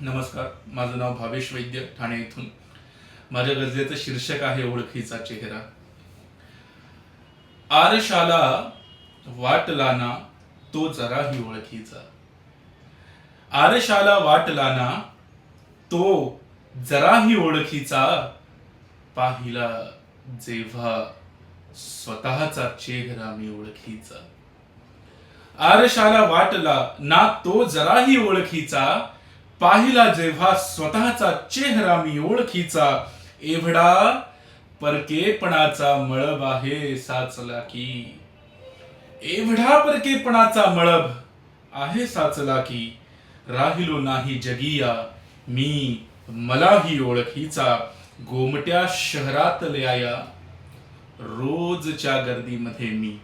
नमस्कार माझं नाव भावेश वैद्य ठाणे इथून. माझ्या गरजेचं शीर्षक आहे ओळखीचा चेहरा. आरशाला वाटला ना तो जराही ओळखीचा. आरशाला वाटला ना तो जराही ओळखीचा. पाहिला जेव्हा स्वतःचा चेहरा मी ओळखीचा. आरशाला वाटला ना तो जराही ओळखीचा. पाहिला जेव्हा स्वतःचा चेहरा मी ओळखीचा एवढा परकेपणाचा मळब आहे साचला की एवढा परकेपणाचा मळब आहे साचला की राहिलो नाही जगिया मी मलाही ओळखीचा गोमट्या शहरातल्या या रोजच्या गर्दीमध्ये मी.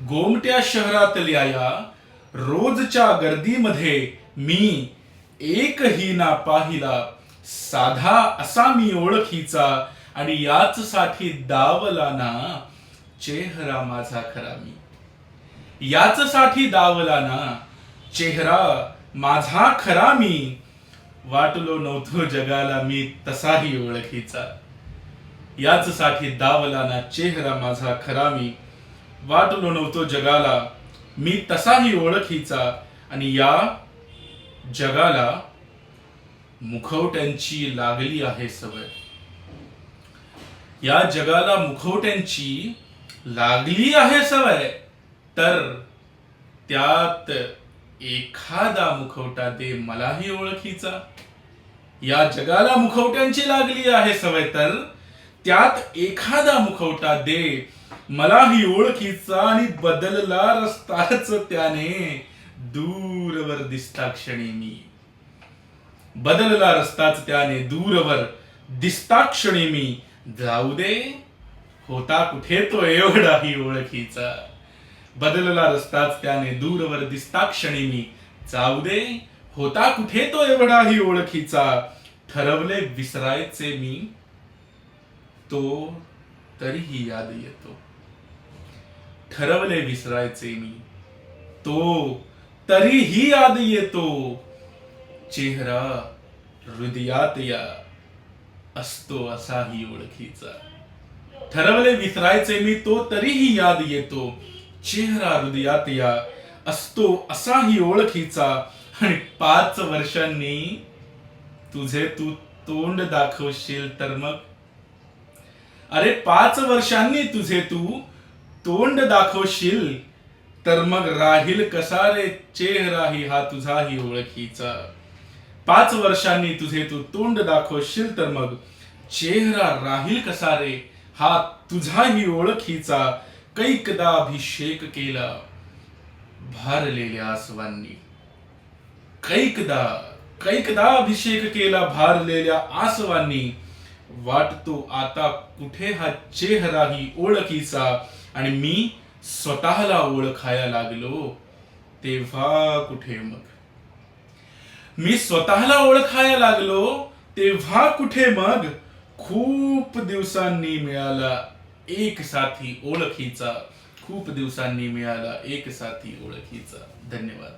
गोमट्या शहरातल्या या रोजच्या गर्दीमध्ये मी एकही ना पाहिला साधा असा मी ओळखीचा आणि याच साठी दावला ना चेहरा माझा खरा मी. याच साठी दावला ना चेहरा माझा खरा मी. वाटलो नव्हतो जगाला मी तसाही ओळखीचा. याच साठी दावला ना चेहरा माझा खरा मी. वाटलो नव्हतो जगाला मी तसाही ओळखीचा आणि या जगाला मुखवट्यांची लागली आहे सवय. या जगाला मुखवट्यांची लागली आहे सवय तर त्यात एखादा मुखवटा दे मलाही ओळखीचा. या जगाला मुखवट्यांची लागली आहे सवय तर त्यात एखादा मुखवटा दे मलाही ओळखीचा आणि बदलला रस्ताच त्याने. दूरवर दिसता क्षणी मी. बदलला रस्ताच त्याने दूरवर दिसता क्षणी मी. जाऊ दे होता कुठे तो एवढाही ओळखीचा. बदलला रस्ताच त्याने दूरवर दिसता क्षणी मी. जाऊ दे होता कुठे तो एवढाही ओळखीचा. ठरवले विसरायचे मी. तो तरीही याद येतो. ठरवले विसरायचे मी. तो तरीही याद येतो. चेहरा हृदयात या असतो असाही ओळखीचा. ठरवले विसरायचे मी तो तरीही याद येतो. चेहरा हृदयात या असतो असाही ओळखीचा. आणि पाच वर्षांनी तुझे तू तोंड दाखवशील तर मग? अरे पाच वर्षांनी तुझे तू तोंड दाखवशील तर मग राहील कसा रे चेहराही हा तुझाही ओळखीचा. पाच वर्षांनी तुझे तू तोंड दाखवशील तर मग चेहरा राहील कसा रे हा तुझाही ओळखीचा. कैकदा अभिषेक केला भारलेल्या आसवांनी. कैकदा कैकदा अभिषेक केला भारलेल्या आसवांनी. वाटतो आता कुठे हा चेहराही ओळखीचा. आणि मी स्वतःला ओळखायला लागलो तेव्हा कुठे मग? मी स्वतःला ओळखायला लागलो तेव्हा कुठे मग? खूप दिवसांनी मिळाला एक साथी ओळखीचा. खूप दिवसांनी मिळाला एक साथी ओळखीचा. धन्यवाद.